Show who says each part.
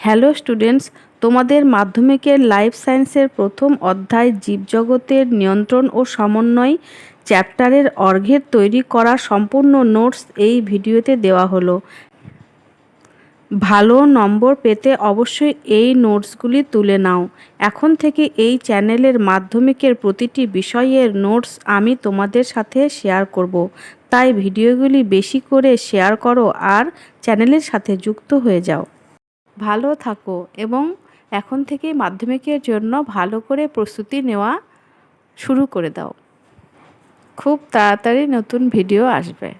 Speaker 1: Hello students, তোমাদের মাধ্যমিকের life সায়েন্সের প্রথম অধ্যায় জীবজগতের নিয়ন্ত্রণ ও সমন্বয় চ্যাপ্টারের অর্ঘের তৈরি করা সম্পূর্ণ নোটস এই ভিডিওতে দেওয়া হলো। ভালো নম্বর পেতে অবশ্যই এই নোটসগুলি তুলে নাও। এখন থেকে এই চ্যানেলের মাধ্যমিকের প্রতিটি বিষয়ের নোটস আমি তোমাদের সাথে শেয়ার করব। তাই ভিডিওগুলি বেশি করে শেয়ার করো আর চ্যানেলের সাথে যুক্ত হয়ে যাও। ভালো থাকো এবং এখন থেকে মাধ্যমিকের জন্য ভালো করে প্রস্তুতি নেওয়া শুরু করে দাও। খুব তাড়াতাড়ি নতুন ভিডিও আসবে।